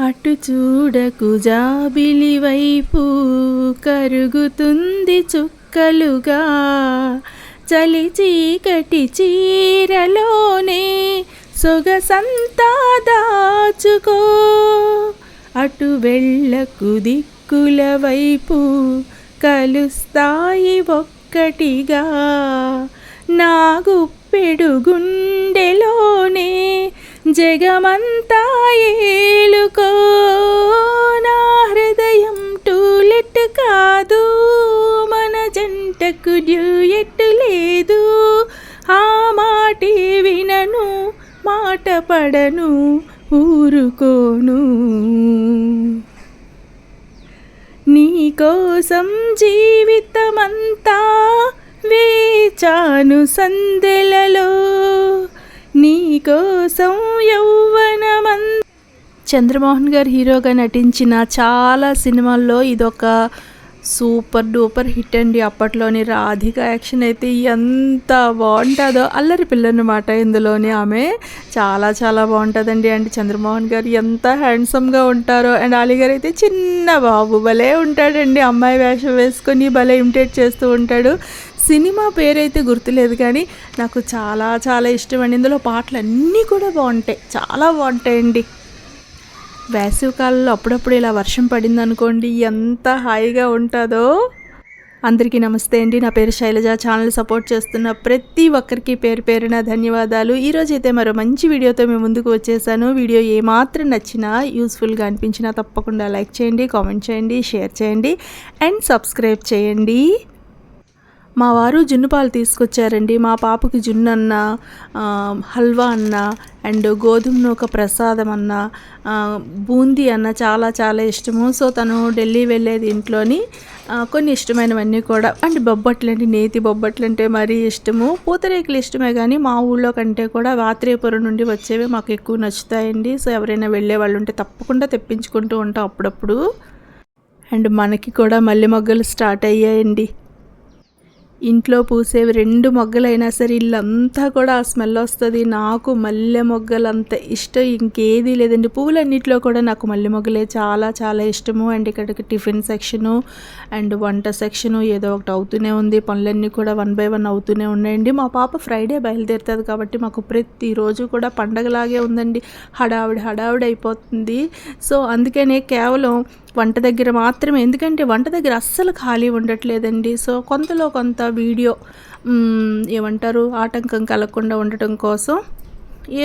అటు చూడకు జాబిలి వైపు కరుగుతుంది చుక్కలుగా. చలి చీకటి చీరలోనే సొగసంతా దాచుకో. అటు వెళ్ళకు దిక్కుల వైపు కలుస్తాయి ఒక్కటిగా. నా గుప్పెడు గుండెలోనే జగమంతా ఏలుకో. నా హృదయం టూలెట్ కాదు. మన జంటకు డ్యూయెట్ లేదు. ఆ మాటి వినను మాట పడను ఊరుకోను. నీకోసం జీవితమంతా వేచాను సందెలలో. నీకోసం యౌవనమం. చంద్రమోహన్ గారు హీరోగా నటించిన చాలా సినిమాల్లో ఇదొక సూపర్ డూపర్ హిట్ అండి. అప్పట్లోని రాధిక యాక్షన్ అయితే ఎంత బాగుంటుందో అల్లరి పిల్లనమాట ఇందులోనే ఇందులోని ఆమె. చాలా చాలా బాగుంటుందండి. అండ్ చంద్రమోహన్ గారు ఎంత హ్యాండ్సమ్గా ఉంటారో అండ్ అలీ గారు అయితే చిన్న బాబు భలే ఉంటాడండి. అమ్మాయి వేషం వేసుకొని భలే ఇమిటేట్ చేస్తూ ఉంటాడు. సినిమా పేరైతే గుర్తులేదు కానీ నాకు చాలా చాలా ఇష్టం అండి ఇందులో పాటలు అన్నీ కూడా బాగుంటాయి. చాలా బాగుంటాయండి. వేసవికాలంలో అప్పుడప్పుడు ఇలా వర్షం పడింది అనుకోండి ఎంత హాయిగా ఉంటుందో. అందరికీ నమస్తే అండి. నా పేరు శైలజ. ఛానల్ సపోర్ట్ చేస్తున్న ప్రతి ఒక్కరికి పేరు పేరున ధన్యవాదాలు. ఈరోజు అయితే మరో మంచి వీడియోతో మేము ముందుకు వచ్చేసాను. వీడియో ఏమాత్రం నచ్చినా యూస్ఫుల్గా అనిపించినా తప్పకుండా లైక్ చేయండి కామెంట్ చేయండి షేర్ చేయండి అండ్ సబ్స్క్రైబ్ చేయండి. మా వారు జున్ను పాలు తీసుకొచ్చారండి. మా పాపకి జున్ను అన్న హల్వా అన్న అండ్ గోధుమ నూక ప్రసాదం అన్న బూందీ అన్న చాలా చాలా ఇష్టము. సో తను ఢిల్లీ వెళ్ళేది ఇంట్లోని కొన్ని ఇష్టమైనవన్నీ కూడా అండ్ బొబ్బట్లు అంటే నేతి బొబ్బట్లు అంటే మరీ ఇష్టము. పూతరేకులు ఇష్టమే కానీ మా ఊళ్ళో కంటే కూడా వాత్రేపురం నుండి వచ్చేవి మాకు ఎక్కువ నచ్చుతాయండి. సో ఎవరైనా వెళ్ళే వాళ్ళు ఉంటే తప్పకుండా తెప్పించుకుంటూ ఉంటాం అప్పుడప్పుడు. అండ్ మనకి కూడా మల్లె మొగ్గలు స్టార్ట్ అయ్యాయండి. ఇంట్లో పూసేవి రెండు మొగ్గలైనా సరే ఇల్లంతా కూడా ఆ స్మెల్ వస్తుంది. నాకు మల్లె మొగ్గలు అంత ఇష్టం ఇంకేదీ లేదండి. పువ్వులన్నింటిలో కూడా నాకు మల్లె మొగ్గలే చాలా చాలా ఇష్టము. అండ్ ఇక్కడికి టిఫిన్ సెక్షను అండ్ వంట సెక్షను ఏదో ఒకటి అవుతూనే ఉంది. పనులన్నీ కూడా వన్ బై వన్ అవుతూనే ఉన్నాయండి. మా పాప ఫ్రైడే బయలుదేరుతుంది కాబట్టి మాకు ప్రతిరోజు కూడా పండగలాగే ఉందండి. హడావిడి హడావిడి అయిపోతుంది. సో అందుకనే కేవలం వంట దగ్గర మాత్రమే ఎందుకంటే వంట దగ్గర అస్సలు ఖాళీ ఉండట్లేదండి. సో కొంతలో కొంత వీడియో ఏమంటారు ఆటంకం కలగకుండా ఉండటం కోసం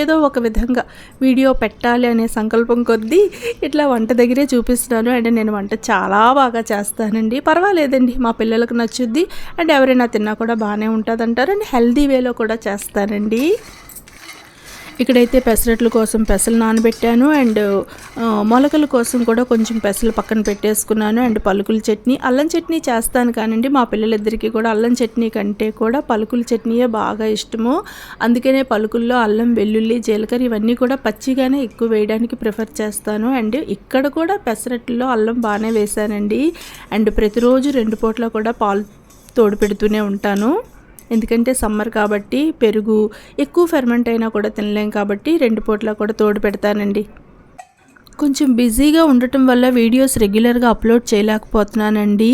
ఏదో ఒక విధంగా వీడియో పెట్టాలి అనే సంకల్పం కొద్దీ ఇట్లా వంట దగ్గరే చూపిస్తున్నాను. అండ్ నేను వంట చాలా బాగా చేస్తానండి. పర్వాలేదండి మా పిల్లలకు నచ్చుద్ది. అండ్ ఎవరైనా తిన్నా కూడా బాగానే ఉంటుంది అంటారు అండ్ హెల్దీ వేలో కూడా చేస్తానండి. ఇక్కడైతే పెసరట్ల కోసం పెసలు నానబెట్టాను అండ్ మొలకల కోసం కూడా కొంచెం పెసలు పక్కన పెట్టేసుకున్నాను అండ్ పలుకుల చట్నీ. అల్లం చట్నీ చేస్తాను కానండి మా పిల్లలిద్దరికీ కూడా అల్లం చట్నీ కంటే కూడా పలుకుల చట్నీయే బాగా ఇష్టము. అందుకనే పలుకుల్లో అల్లం వెల్లుల్లి జీలకర్ర ఇవన్నీ కూడా పచ్చిగానే ఎక్కువ వేయడానికి ప్రిఫర్ చేస్తాను. అండ్ ఇక్కడ కూడా పెసరట్లో అల్లం బాగానే వేశానండి. అండ్ ప్రతిరోజు రెండు పూట్ల కూడా పాలు తోడు పెడుతూనే ఉంటాను. ఎందుకంటే సమ్మర్ కాబట్టి పెరుగు ఎక్కువ ఫెర్మెంట్ అయినా కూడా తినలేం కాబట్టి రెండు పూట్ల కూడా తోడు పెడతానండి. కొంచెం బిజీగా ఉండటం వల్ల వీడియోస్ రెగ్యులర్గా అప్లోడ్ చేయలేకపోతున్నానండి.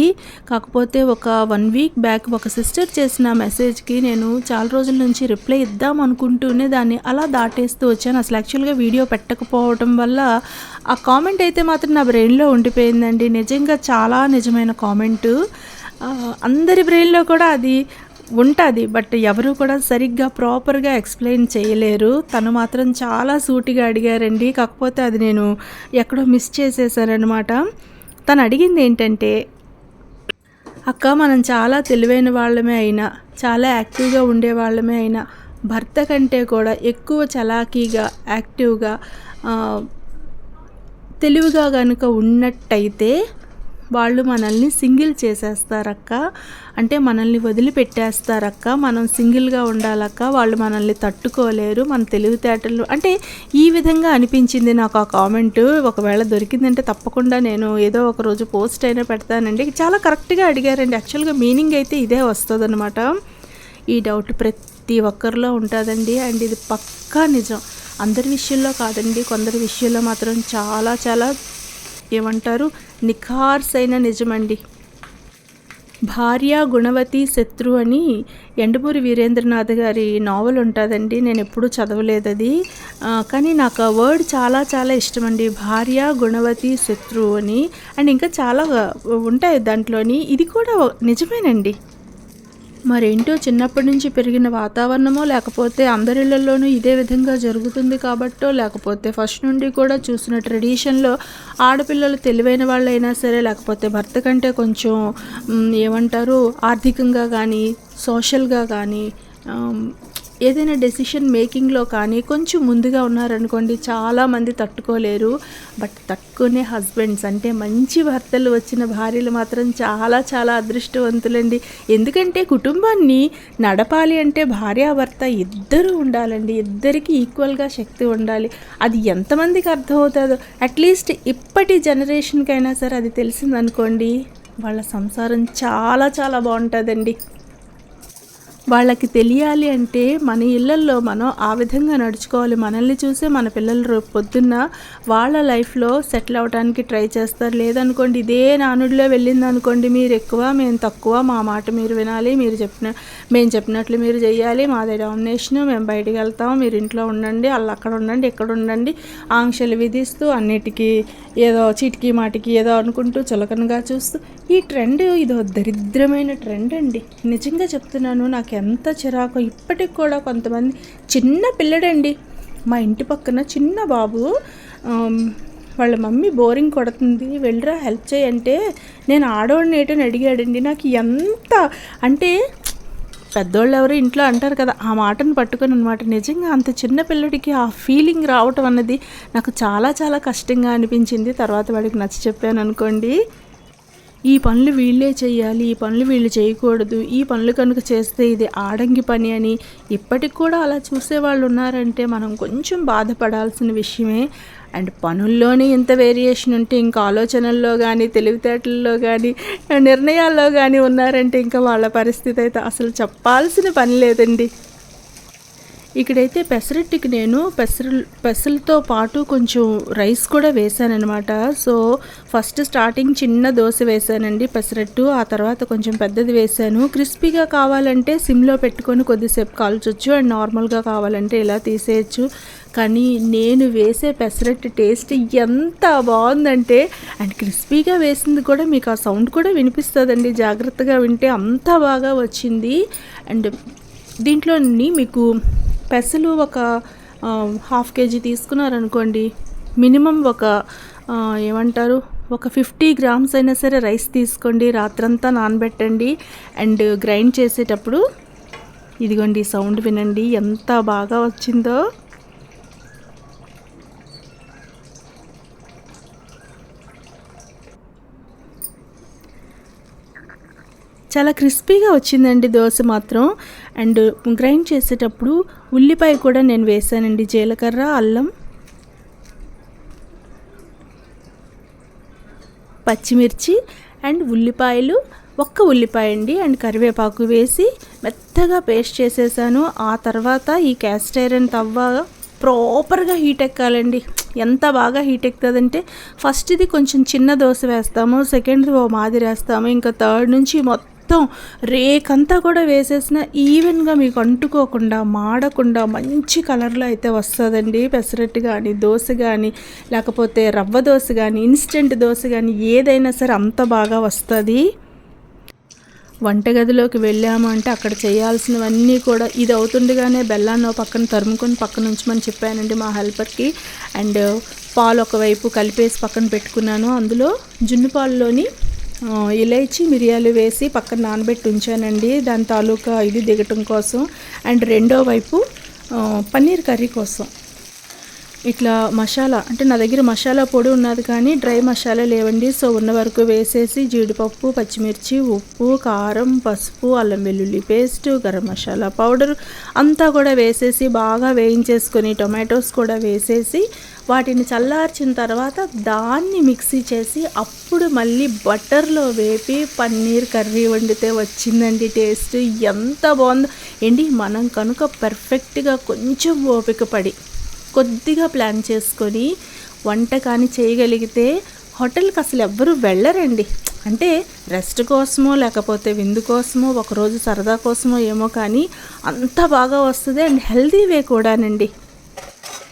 కాకపోతే ఒక వన్ వీక్ బ్యాక్ ఒక సిస్టర్ చేసిన మెసేజ్కి నేను చాలా రోజుల నుంచి రిప్లై ఇద్దాం అనుకుంటూనే దాన్ని అలా దాటేస్తూ వచ్చాను. అసలు యాక్చువల్గా వీడియో పెట్టకపోవడం వల్ల ఆ కామెంట్ అయితే మాత్రం నా బ్రెయిన్లో ఉండిపోయిందండి. నిజంగా చాలా నిజమైన కామెంటు. అందరి బ్రెయిన్లో కూడా అది ఉంటుంది బట్ ఎవరు కూడా సరిగ్గా ప్రాపర్గా ఎక్స్ప్లెయిన్ చేయలేరు. తను మాత్రం చాలా సూటిగా అడిగారండి. కాకపోతే అది నేను ఎక్కడో మిస్ చేసేసానమాట తను అడిగింది ఏంటంటే అక్క మనం చాలా తెలివైన వాళ్ళమే అయినా చాలా యాక్టివ్గా ఉండే వాళ్ళమే అయినా భర్త కంటే కూడా ఎక్కువ చలాకీగా యాక్టివ్గా తెలివిగా కనుక ఉన్నట్టయితే వాళ్ళు మనల్ని సింగిల్ చేసేస్తారక్క. అంటే మనల్ని వదిలిపెట్టేస్తారక్క. మనం సింగిల్గా ఉండాలక్క. వాళ్ళు మనల్ని తట్టుకోలేరు. మన తెలివితేటలు అంటే ఈ విధంగా అనిపించింది నాకు ఆ కామెంట్. ఒకవేళ దొరికిందంటే తప్పకుండా నేను ఏదో ఒక రోజు పోస్ట్ అయినా పెడతానండి. చాలా కరెక్ట్గా అడిగారండి. యాక్చువల్గా మీనింగ్ అయితే ఇదే వస్తుందన్నమాట. ఈ డౌట్ ప్రతి ఒక్కరిలో ఉంటుందండి. అండ్ ఇది పక్కా నిజం. అందరి విషయంలో కాదండి. కొందరి విషయంలో మాత్రం చాలా చాలా ఏమంటారు? నిఖార్సైన నిజమండి. భార్య గుణవతి శత్రు అని ఎండమూరి వీరేంద్రనాథ్ గారి నావల్ ఉంటుందండి. నేను ఎప్పుడూ చదవలేదు అది. కానీ నాకు ఆ వర్డ్ చాలా చాలా ఇష్టం అండి భార్య గుణవతి శత్రు అని. అండ్ ఇంకా చాలా ఉంటాయి దాంట్లోని. ఇది కూడా నిజమేనండి. మరేంటో చిన్నప్పటి నుంచి పెరిగిన వాతావరణమో లేకపోతే అందరిళ్ళలోనూ ఇదే విధంగా జరుగుతుంది కాబట్టో లేకపోతే ఫస్ట్ నుండి కూడా చూసిన ట్రెడిషన్లో ఆడపిల్లలు తెలివైన వాళ్ళైనా సరే లేకపోతే భర్త కంటే కొంచెం ఏమంటారు ఆర్థికంగా కానీ సోషల్గా కానీ ఏదైనా డెసిషన్ మేకింగ్లో కానీ కొంచెం ముందుగా ఉన్నారనుకోండి చాలామంది తట్టుకోలేరు. బట్ తట్టుకునే హస్బెండ్స్ అంటే మంచి భర్తలు వచ్చిన భార్యలు మాత్రం చాలా చాలా అదృష్టవంతులండి. ఎందుకంటే కుటుంబాన్ని నడపాలి అంటే భార్యాభర్త ఇద్దరు ఉండాలండి. ఇద్దరికి ఈక్వల్గా శక్తి ఉండాలి. అది ఎంతమందికి అర్థమవుతుందో అట్లీస్ట్ ఇప్పటి జనరేషన్కైనా సరే అది తెలిసిందనుకోండి వాళ్ళ సంసారం చాలా చాలా బాగుంటుందండి. వాళ్ళకి తెలియాలి అంటే మన ఇళ్ళల్లో మనం ఆ విధంగా నడుచుకోవాలి. మనల్ని చూసే మన పిల్లలు రేపు పొద్దున్న వాళ్ళ లైఫ్లో సెటిల్ అవ్వడానికి ట్రై చేస్తారు. లేదనుకోండి ఇదే నానుడిలో వెళ్ళింది అనుకోండి మీరు ఎక్కువ మేము తక్కువ మా మాట మీరు వినాలి మీరు చెప్పిన మేము చెప్పినట్లు మీరు చేయాలి మాదే డామినేషన్ మేము బయటికి వెళ్తాం మీరు ఇంట్లో ఉండండి వాళ్ళు అక్కడ ఉండండి ఇక్కడ ఉండండి ఆంక్షలు విధిస్తూ అన్నిటికీ ఏదో చిటికీ మాటికి ఏదో అనుకుంటూ చులకనగా చూస్తూ ఈ ట్రెండ్ ఇదో దరిద్రమైన ట్రెండ్ అండి. నిజంగా చెప్తున్నాను నాకు ఎంత చిరాకు ఇప్పటికి కూడా కొంతమంది చిన్న పిల్లడండి. మా ఇంటి పక్కన చిన్న బాబు వాళ్ళ మమ్మీ బోరింగ్ కొడుతుంది వెళ్ళరా హెల్ప్ చేయంటే నేను ఆడవాడిని ఏటని అడిగాడండి. నాకు ఎంత అంటే పెద్దోళ్ళు ఎవరు ఇంట్లో అంటారు కదా ఆ మాటను పట్టుకొని అనమాట నిజంగా అంత చిన్న పిల్లడికి ఆ ఫీలింగ్ రావటం అన్నది నాకు చాలా చాలా కష్టంగా అనిపించింది. తర్వాత వాడికి నచ్చ చెప్పాను అనుకోండి. ఈ పనులు వీళ్ళే చేయాలి ఈ పనులు వీళ్ళు చేయకూడదు ఈ పనులు కనుక చేస్తే ఇది ఆడంగి పని అని ఇప్పటికి కూడా అలా చూసే వాళ్ళు ఉన్నారంటే మనం కొంచెం బాధపడాల్సిన విషయమే. అండ్ పనుల్లోనే ఇంత వేరియేషన్ ఉంటే ఇంకా ఆలోచనల్లో కానీ తెలివితేటల్లో కానీ నిర్ణయాల్లో కానీ ఉన్నారంటే ఇంకా వాళ్ళ పరిస్థితి అయితే అసలు చెప్పాల్సిన పని లేదండి. ఇక్కడైతే పెసరట్టుకి నేను పెసర పెసలతో పాటు కొంచెం రైస్ కూడా వేశానమాట సో ఫస్ట్ స్టార్టింగ్ చిన్న దోశ వేసానండి పెసరట్టు ఆ తర్వాత కొంచెం పెద్దది వేసాను. క్రిస్పీగా కావాలంటే సిమ్లో పెట్టుకొని కొద్దిసేపు కాల్చొచ్చు అండ్ నార్మల్గా కావాలంటే ఇలా తీసేయచ్చు. కానీ నేను వేసే పెసరట్టు టేస్ట్ ఎంత బాగుందంటే అండ్ క్రిస్పీగా వేసింది కూడా మీకు ఆ సౌండ్ కూడా వినిపిస్తుందండి. జాగ్రత్తగా వింటే అంత బాగా వచ్చింది. అండ్ దీంట్లోని మీకు పెసలు ఒక హాఫ్ కేజీ తీసుకున్నారనుకోండి మినిమం ఒక ఏమంటారు ఒక ఫిఫ్టీ గ్రామ్స్ అయినా సరే రైస్ తీసుకోండి రాత్రంతా నానబెట్టండి అండ్ గ్రైండ్ చేసేటప్పుడు ఇదిగోండి సౌండ్ వినండి ఎంత బాగా వచ్చిందో. చాలా క్రిస్పీగా వచ్చిందండి దోశ మాత్రం అండ్ గ్రైండ్ చేసేటప్పుడు ఉల్లిపాయ కూడా నేను వేసానండి. జీలకర్ర అల్లం పచ్చిమిర్చి అండ్ ఉల్లిపాయలు. ఒక్క ఉల్లిపాయ అండి అండ్ కరివేపాకు వేసి మెత్తగా పేస్ట్ చేసేసాను. ఆ తర్వాత ఈ క్యాస్ట్ ఐరన్ తవ్వ ప్రాపర్గా హీట్ ఎక్కాలండి. ఎంత బాగా హీట్ ఎక్కుతుందంటే ఫస్ట్ది కొంచెం చిన్న దోశ వేస్తాము సెకండ్ది ఓ మాదిరి వేస్తాము ఇంకా థర్డ్ నుంచి మొత్తం మొత్తం రేకంతా కూడా వేసేసిన ఈవెన్గా మీకు అంటుకోకుండా మాడకుండా మంచి కలర్లో అయితే వస్తుందండి. పెసరట్టు కానీ దోశ కానీ లేకపోతే రవ్వ దోశ కానీ ఇన్స్టెంట్ దోశ కానీ ఏదైనా సరే అంత బాగా వస్తుంది. వంటగదిలోకి వెళ్ళాము అంటే అక్కడ చేయాల్సినవన్నీ కూడా ఇది అవుతుండగానే బెల్లాన్ని ఓ పక్కన తరుముకొని పక్కన ఉంచమని చెప్పానండి మా హెల్పర్కి. అండ్ పాలు ఒకవైపు కలిపేసి పక్కన పెట్టుకున్నాను. అందులో జున్ను పాలులోని ఇలైచి మిరియాలు వేసి పక్కన నానబెట్టి ఉంచానండి. దాని తాలూకా ఇది దిగటం కోసం. అండ్ రెండో వైపు పన్నీర్ కర్రీ కోసం. ఇట్లా మసాలా అంటే నా దగ్గర మసాలా పొడి ఉన్నది కానీ డ్రై మసాలా లేవండి. సో ఉన్న వరకు వేసేసి జీడిపప్పు పచ్చిమిర్చి ఉప్పు కారం పసుపు అల్లం వెల్లుల్లి పేస్ట్ గరం మసాలా పౌడర్ అంతా కూడా వేసేసి బాగా వేయించేసుకొని టొమాటోస్ కూడా వేసేసి వాటిని చల్లార్చిన తర్వాత దాన్ని మిక్సీ చేసి అప్పుడు మళ్ళీ బటర్లో వేపి పన్నీర్ కర్రీ వండితే వచ్చిందండి టేస్ట్. ఎంత బాగుందో. ఏంటి? మనం కనుక పర్ఫెక్ట్గా కొంచెం ఓపిక పడి కొద్దిగా ప్లాన్ చేసుకొని వంట కానీ చేయగలిగితే హోటల్కి అసలు ఎవ్వరూ వెళ్ళరండి. అంటే రెస్ట్ కోసమో లేకపోతే విందు కోసమో ఒకరోజు సరదా కోసమో ఏమో కానీ అంత బాగా వస్తుంది అండ్ హెల్తీ వే కూడానండి.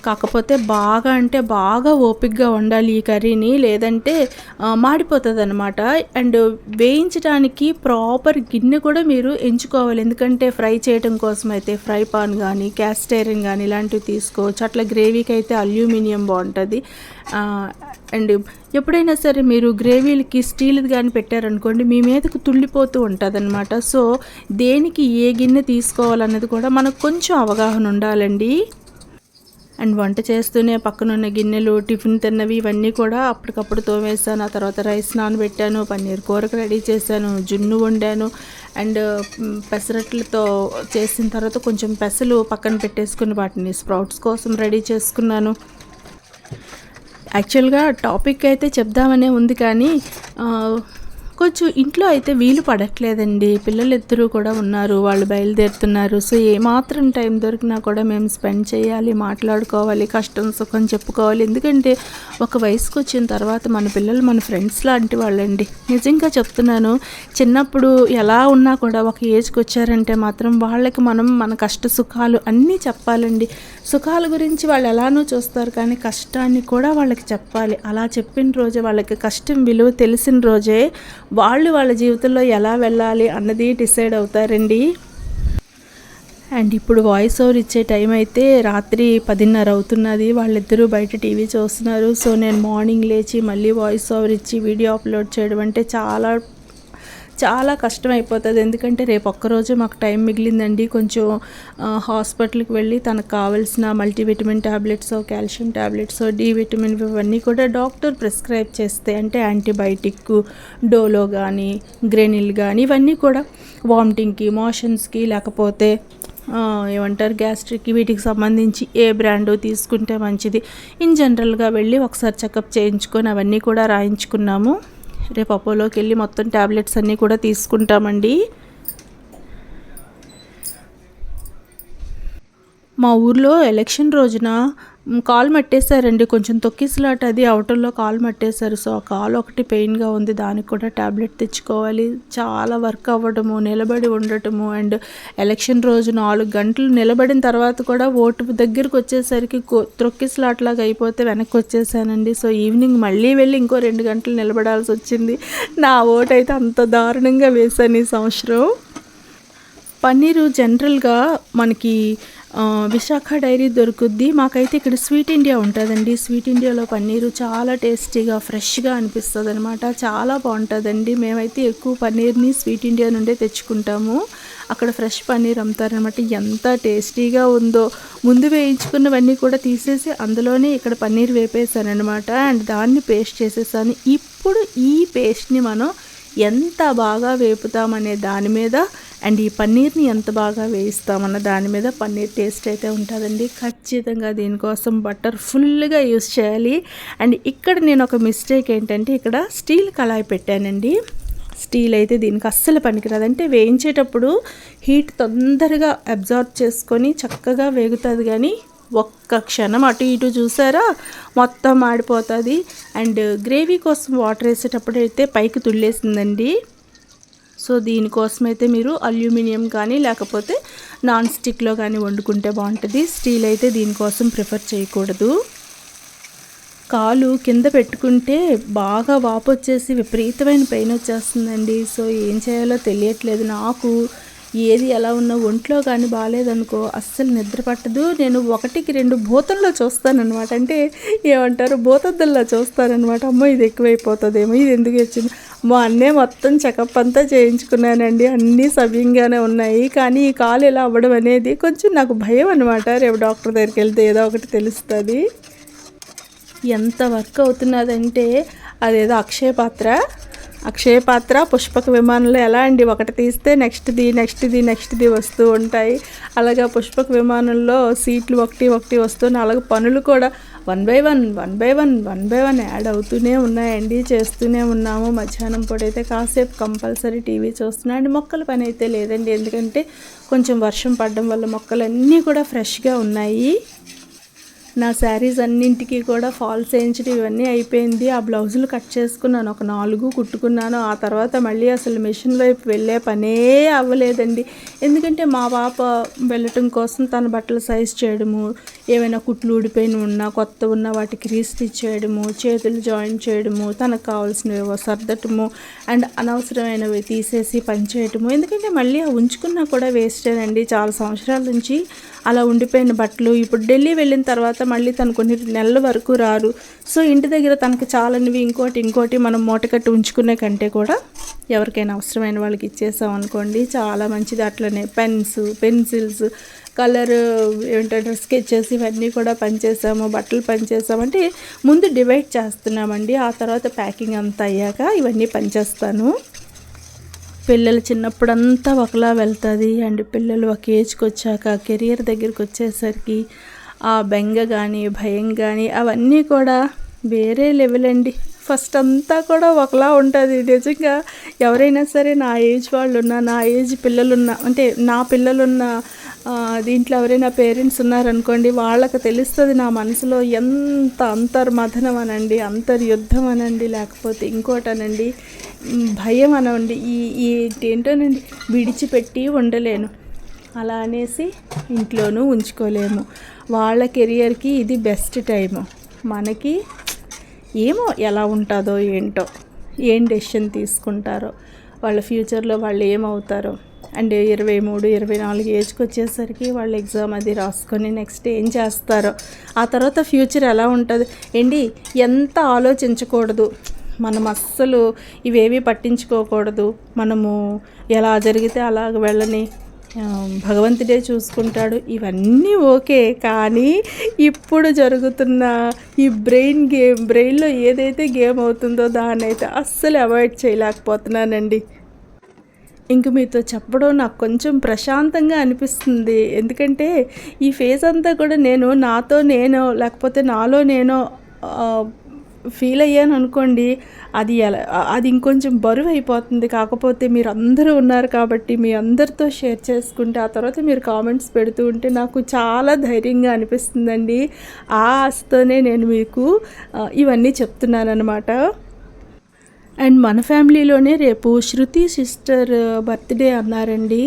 కాకపోతే బాగా అంటే బాగా ఓపిక్గా వండాలి ఈ కర్రీని లేదంటే మాడిపోతుంది అనమాట అండ్ వేయించడానికి ప్రాపర్ గిన్నె కూడా మీరు ఎంచుకోవాలి. ఎందుకంటే ఫ్రై చేయడం కోసం అయితే ఫ్రై పాన్ కానీ క్యాస్టైరన్ కానీ ఇలాంటివి తీసుకోవచ్చు. అట్లా గ్రేవీకి అయితే అల్యూమినియం బాగుంటుంది. అండ్ ఎప్పుడైనా సరే మీరు గ్రేవీలకి స్టీల్ది కానీ పెట్టారనుకోండి మీ మీదకు తుళ్ళిపోతూ ఉంటుంది అనమాట సో దేనికి ఏ గిన్నె తీసుకోవాలన్నది కూడా మనకు కొంచెం అవగాహన ఉండాలండి. అండ్ వంట చేస్తూనే పక్కనున్న గిన్నెలు టిఫిన్ తిన్నవి ఇవన్నీ కూడా అప్పటికప్పుడు తోమేసాను ఆ తర్వాత రైస్ నానబెట్టాను పన్నీర్ కూరకు రెడీ చేశాను జున్ను వండాను. అండ్ పెసరట్లతో చేసిన తర్వాత కొంచెం పెసలు పక్కన పెట్టేసుకుని వాటిని స్ప్రౌట్స్ కోసం రెడీ చేసుకున్నాను. యాక్చువల్గా టాపిక్ అయితే చెప్దామనే ఉంది కానీ కొంచెం ఇంట్లో అయితే వీలు పడట్లేదండి. పిల్లలు ఇద్దరూ కూడా ఉన్నారు వాళ్ళు బయలుదేరుతున్నారు. సో ఏమాత్రం టైం దొరికినా కూడా మేము స్పెండ్ చేయాలి మాట్లాడుకోవాలి కష్టం సుఖం చెప్పుకోవాలి. ఎందుకంటే ఒక వయసుకు వచ్చిన తర్వాత మన పిల్లలు మన ఫ్రెండ్స్ లాంటి వాళ్ళండి. నిజంగా చెప్తున్నాను చిన్నప్పుడు ఎలా ఉన్నా కూడా ఒక ఏజ్కి వచ్చారంటే మాత్రం వాళ్ళకి మనం మన కష్ట సుఖాలు అన్నీ చెప్పాలండి. సుఖాల గురించి వాళ్ళు ఎలానో చూస్తారు కానీ కష్టాన్ని కూడా వాళ్ళకి చెప్పాలి. అలా చెప్పిన రోజే వాళ్ళకి కష్టం విలువ తెలిసిన రోజే వాళ్ళు వాళ్ళ జీవితంలో ఎలా వెళ్ళాలి అన్నది డిసైడ్ అవుతారండి. అండ్ ఇప్పుడు వాయిస్ ఓవర్ ఇచ్చే టైం అయితే రాత్రి పదిన్నర అవుతున్నది. వాళ్ళిద్దరూ బయట టీవీ చూస్తున్నారు. సో నేను మార్నింగ్ లేచి మళ్ళీ వాయిస్ ఓవర్ ఇచ్చి వీడియో అప్లోడ్ చేయడం అంటే చాలా చాలా కష్టం అయిపోతుంది ఎందుకంటే రేపు ఒక్కరోజే మాకు టైం మిగిలిందండి. కొంచెం హాస్పిటల్కి వెళ్ళి తనకు కావాల్సిన multivitamin tablets calcium tablets D vitamin ఇవన్నీ కూడా డాక్టర్ ప్రిస్క్రైబ్ చేస్తే అంటే యాంటీబయాటిక్ డోలో కానీ గ్రెనిల్ కానీ ఇవన్నీ కూడా వామిటింగ్కి మోషన్స్కి లేకపోతే ఏమంటారు గ్యాస్ట్రిక్ వీటికి సంబంధించి ఏ బ్రాండు తీసుకుంటే మంచిది. ఇన్ జనరల్గా వెళ్ళి ఒకసారి చెకప్ చేయించుకొని అవన్నీ కూడా రాయించుకున్నాము. రేపు అపోలోకి వెళ్ళి మొత్తం ట్యాబ్లెట్స్ అన్నీ కూడా తీసుకుంటామండి. మా ఊర్లో ఎలక్షన్ రోజున కాల్ మట్టేశారండి. కొంచెం తొక్కిసలాట అది. అవుటర్లో కాల్ మట్టేశారు. సో ఆ కాల్ ఒకటి పెయిన్గా ఉంది. దానికి కూడా ట్యాబ్లెట్ తెచ్చుకోవాలి. చాలా వర్క్ అవ్వడము నిలబడి ఉండటము అండ్ ఎలక్షన్ రోజు నాలుగు గంటలు నిలబడిన తర్వాత కూడా ఓటు దగ్గరికి వచ్చేసరికి తొక్కిసలాట్లాగా అయిపోతే వెనక్కి వచ్చేసానండి. సో ఈవినింగ్ మళ్ళీ వెళ్ళి ఇంకో రెండు గంటలు నిలబడాల్సి వచ్చింది. నా ఓటు అయితే అంత దారుణంగా వేశాను ఈ సంవత్సరం. పన్నీరు జనరల్గా మనకి విశాఖ డైరీ దొరుకుద్ది. మాకైతే ఇక్కడ స్వీట్ ఇండియా ఉంటుందండి. స్వీట్ ఇండియాలో పన్నీరు చాలా టేస్టీగా ఫ్రెష్గా అనిపిస్తుంది అనమాట చాలా బాగుంటుందండి. మేమైతే ఎక్కువ పన్నీర్ని స్వీట్ ఇండియా నుండే తెచ్చుకుంటాము. అక్కడ ఫ్రెష్ పన్నీర్ అమ్ముతారనమాట ఎంత టేస్టీగా ఉందో. ముందు వేయించుకున్నవన్నీ కూడా తీసేసి అందులోనే ఇక్కడ పన్నీర్ వేపేసాను అనమాట అండ్ దాన్ని పేస్ట్ చేసేసాను. ఇప్పుడు ఈ పేస్ట్ని మనం ఎంత బాగా వేపుతామనే దాని మీద అండ్ ఈ పన్నీర్ని ఎంత బాగా వేయిస్తామన్న దాని మీద పన్నీర్ టేస్ట్ అయితే ఉంటుందండి. ఖచ్చితంగా దీనికోసం బటర్ ఫుల్గా యూస్ చేయాలి. అండ్ ఇక్కడ నేను ఒక మిస్టేక్ ఏంటంటే ఇక్కడ స్టీల్ కళాయి పెట్టానండి. స్టీల్ అయితే దీనికి అస్సలు పనికిరాదు అంటే వేయించేటప్పుడు హీట్ తొందరగా అబ్జార్బ్ చేసుకొని చక్కగా వేగుతుంది కానీ ఒక్క క్షణం అటు ఇటు చూసారా? మొత్తం ఆడిపోతుంది అండ్ గ్రేవీ కోసం వాటర్ వేసేటప్పుడు అయితే పైకి తుళ్ళేసిందండి సో దీనికోసం అయితే మీరు అల్యూమినియం కానీ లేకపోతే నాన్ స్టిక్లో కానీ వండుకుంటే బాగుంటుంది. స్టీల్ అయితే దీనికోసం ప్రిఫర్ చేయకూడదు. కాలు కింద పెట్టుకుంటే బాగా వాపు వచ్చేసి విపరీతమైన పెయిన్ వచ్చేస్తుందండి. సో ఏం చేయాలో తెలియట్లేదు నాకు. ఏది ఎలా ఉన్నా ఒంట్లో కానీ బాగాలేదనుకో అస్సలు నిద్ర పట్టదు. నేను ఒకటికి రెండు భూతంలో చూస్తానమాట అంటే ఏమంటారు? భూతద్దుల్లో చూస్తానమాట అమ్మో ఇది ఎక్కువైపోతుందేమో ఇది ఎందుకు వచ్చింది? మా అన్నే మొత్తం చెకప్ అంతా చేయించుకున్నానండి. అన్నీ సవ్యంగానే ఉన్నాయి. కానీ ఈ కాలు ఇలా అవ్వడం అనేది కొంచెం నాకు భయం అనమాట రేపు డాక్టర్ దగ్గరికి వెళ్తే ఏదో ఒకటి తెలుస్తుంది. ఎంత వర్క్ అవుతున్నదంటే అదేదో అక్షయ పాత్ర. అక్షయపాత్ర పుష్పక విమానంలో ఎలా అండి? ఒకటి తీస్తే నెక్స్ట్ది నెక్స్ట్ది నెక్స్ట్ది వస్తూ ఉంటాయి. అలాగే పుష్పక విమానంలో సీట్లు ఒకటి ఒకటి వస్తున్నాయి అలాగే పనులు కూడా one by one one by one one by one add అవుతూనే ఉన్నాయండి. చేస్తూనే ఉన్నాము. మధ్యాహ్నం పూట అయితే కాసేపు కంపల్సరీ టీవీ చూస్తున్నా అండి. మొక్కల పని అయితే లేదండి. ఎందుకంటే కొంచెం వర్షం పడడం వల్ల మొక్కలన్నీ కూడా ఫ్రెష్గా ఉన్నాయి. నా శారీస్ అన్నింటికి కూడా ఫాల్స్ చేయించడం ఇవన్నీ అయిపోయింది. ఆ బ్లౌజులు కట్ చేసుకున్నాను. ఒక నాలుగు కుట్టుకున్నాను. ఆ తర్వాత మళ్ళీ అసలు మిషన్ వైపు వెళ్ళే పనే అవ్వలేదండి. ఎందుకంటే మా పాప వెళ్ళటం కోసం తన బట్టలు సైజ్ చేయడము ఏమైనా కుట్లు ఊడిపోయిన ఉన్నా కొత్త ఉన్న వాటికి రీస్టిచ్ చేయడము చేతులు జాయిన్ చేయడము తనకు కావాల్సినవేవో సర్దటము అండ్ అనవసరమైనవి తీసేసి పని చేయటము. ఎందుకంటే మళ్ళీ ఆ ఉంచుకున్నా కూడా వేస్టేనండి చాలా సంవత్సరాల నుంచి అలా ఉండిపోయిన బట్టలు. ఇప్పుడు ఢిల్లీ వెళ్ళిన తర్వాత మళ్ళీ తను కొన్ని నెలల వరకు రారు. సో ఇంటి దగ్గర తనకు చాలనివి ఇంకోటి ఇంకోటి మనం మూటకట్టి ఉంచుకునే కంటే కూడా ఎవరికైనా అవసరమైన వాళ్ళకి ఇచ్చేసాం అనుకోండి చాలా మంచిది. అట్లనే పెన్స్ పెన్సిల్స్ కలర్ ఏంటంటే స్కెచెస్ ఇవన్నీ కూడా పనిచేసాము బట్టలు పనిచేసాము. అంటే ముందు డివైడ్ చేస్తున్నామండి. ఆ తర్వాత ప్యాకింగ్ అంతా అయ్యాక ఇవన్నీ పనిచేస్తాను. పిల్లలు చిన్నప్పుడంతా ఒకలా వెళ్తుంది. అండ్ పిల్లలు ఒక ఏజ్కి వచ్చాక కెరియర్ దగ్గరికి వచ్చేసరికి ఆ బెంగ కానీ భయం కానీ అవన్నీ కూడా వేరే లెవెల్ అండి. ఫస్ట్ అంతా కూడా ఒకలా ఉంటుంది. నిజంగా ఎవరైనా సరే నా ఏజ్ వాళ్ళు ఉన్నా నా ఏజ్ పిల్లలున్నా అంటే నా పిల్లలున్న దీంట్లో ఎవరైనా పేరెంట్స్ ఉన్నారనుకోండి వాళ్ళకి తెలుస్తుంది నా మనసులో ఎంత అంతర్మథనం అనండి అంతర్యుద్ధం అనండి లేకపోతే ఇంకోటనండి భయం అనండి ఈ ఈ ఏంటోనండి విడిచిపెట్టి ఉండలేను. అలా అనేసి ఇంట్లోనూ ఉంచుకోలేము. వాళ్ళ కెరియర్కి ఇది బెస్ట్ టైము. మనకి ఏమో ఎలా ఉంటుందో ఏంటో ఏం డెసిషన్ తీసుకుంటారో వాళ్ళ ఫ్యూచర్లో వాళ్ళు ఏమవుతారో. అండ్ ఇరవై మూడు ఇరవై నాలుగు ఏజ్కి వచ్చేసరికి వాళ్ళు ఎగ్జామ్ అది రాసుకొని నెక్స్ట్ ఏం చేస్తారో. ఆ తర్వాత ఫ్యూచర్ ఎలా ఉంటుంది? ఏంటి? ఎంత ఆలోచించకూడదు. మనం అస్సలు ఇవేవి పట్టించుకోకూడదు. మనము ఎలా జరిగితే అలాగ వెళ్ళని భగవంతుడే చూసుకుంటాడు. ఇవన్నీ ఓకే కానీ ఇప్పుడు జరుగుతున్న ఈ బ్రెయిన్ గేమ్ బ్రెయిన్లో ఏదైతే గేమ్ అవుతుందో దాన్ని అయితే అస్సలు అవాయిడ్ చేయలేకపోతున్నానండి. ఇంక మీతో చెప్పడం నాకు కొంచెం ప్రశాంతంగా అనిపిస్తుంది. ఎందుకంటే ఈ ఫేజ్ అంతా కూడా నేను నాతో నేను లేకపోతే నాలో నేను ఫీల్ అయ్యాను అనుకోండి అది ఎలా అది ఇంకొంచెం బరువు అయిపోతుంది. కాకపోతే మీరు అందరూ ఉన్నారు కాబట్టి మీ అందరితో షేర్ చేసుకుంటే ఆ తర్వాత మీరు కామెంట్స్ పెడుతూ ఉంటే నాకు చాలా ధైర్యంగా అనిపిస్తుందండి. ఆ ఆశతోనే నేను మీకు ఇవన్నీ చెప్తున్నాను అనమాట అండ్ మన ఫ్యామిలీలోనే రేపు శృతి సిస్టర్ బర్త్డే అన్నారండి.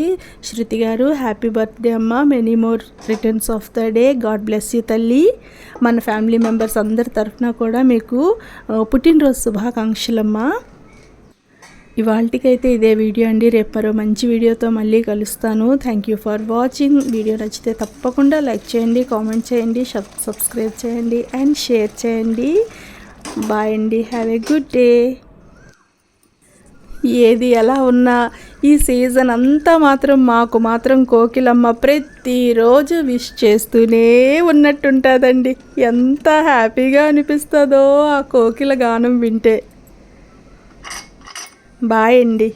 శృతి గారు హ్యాపీ బర్త్డే అమ్మ. Many more returns of the day God bless you తల్లి. మన ఫ్యామిలీ మెంబర్స్ అందరి తరఫున కూడా మీకు పుట్టినరోజు శుభాకాంక్షలమ్మా. ఇవాళకైతే ఇదే వీడియో అండి. రేపు మరో మంచి వీడియోతో మళ్ళీ కలుస్తాను. Thank you for watching video నచ్చితే తప్పకుండా లైక్ చేయండి కామెంట్ చేయండి సబ్ సబ్స్క్రైబ్ చేయండి అండ్ షేర్ చేయండి. బాయ్ అండి. హ్యావ్ ఏ గుడ్ డే ఏది ఎలా ఉన్నా ఈ సీజన్ అంతా మాత్రం మాకు మాత్రం కోకిలమ్మ ప్రతిరోజు విష్ చేస్తూనే ఉన్నట్టుంటుందండి. ఎంత హ్యాపీగా అనిపిస్తుందో ఆ కోకిల గానం వింటే. బాయ్ అండి.